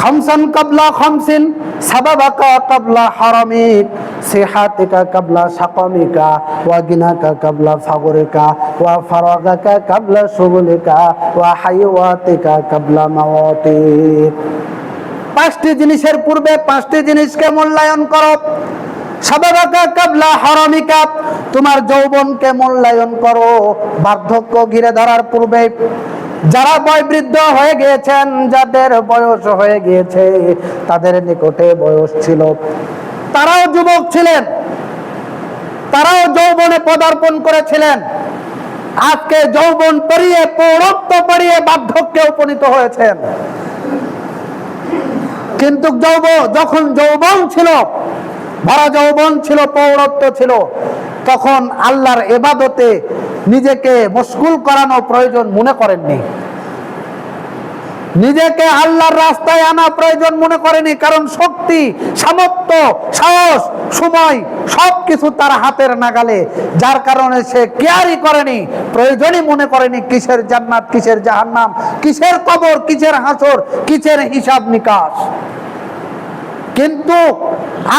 খামসান কাবলা খামসিন, সাবাবাকা কাবলা হারামিক সিহাতিকা কাবলা সাকামিকা, ওয়া গিনাকা কাবলা ফাগরিকা, ওয়া ফারাগাকা কাবলা শুগুলিকা ওয়া হাইওয়াতিকা কাবলা মাওয়াতিক পাঁচটি জিনিসের পূর্বে পাঁচটি জিনিসকে মূল্যায়ন করো। সাবাবাকা কাবলা হারামিকা, তোমার যৌবনকে মূল্যায়ন করো। বার্ধক্য ঘিরে ধরার পূর্বে যারা বয়বৃদ্ধ হয়ে গিয়েছেন, যাদের বয়স হয়ে গিয়েছে, তাদের নিকটে বয়স ছিল। তারাও যুবক ছিলেন। তারাও যৌবনে পদার্পণ করেছিলেন। আজকে যৌবন পেরিয়ে, পৌরত্ব পেরিয়ে বার্ধক্যে উপনীত হয়েছেন। কিন্তু যৌব যখন যৌবন ছিল, ভরা যৌবন ছিল, পৌরত্ব ছিল তখন আল্লাহর এবাদতে নিজেকে মশগুল করানো প্রয়োজন মনে করেননি। নিজেকে আল্লাহর রাস্তায় আনা প্রয়োজন মনে করেনি, কারণ শক্তি, সামর্থ্য, সাহস, সময় সবকিছু তার হাতের নাগালে। যার কারণে সে কেয়ারই করেনি, প্রয়োজনই মনে করেনি কিসের জান্নাত, কিসের জাহান্নাম, কিসের কবর, কিসের হাসর, কিসের হিসাব নিকাশ। কিন্তু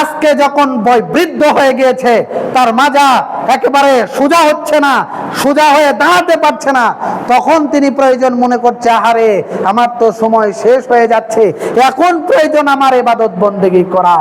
আজকে যখন বৃদ্ধ হয়ে গিয়েছে, তার মাজা একেবারে সোজা হচ্ছে না, সোজা হয়ে দাঁড়াতে পারছে না, তখন তিনি প্রয়োজন মনে করছে, আহারে, আমার তো সময় শেষ হয়ে যাচ্ছে, এখন প্রয়োজন আমার এবাদত বন্দেগী করা।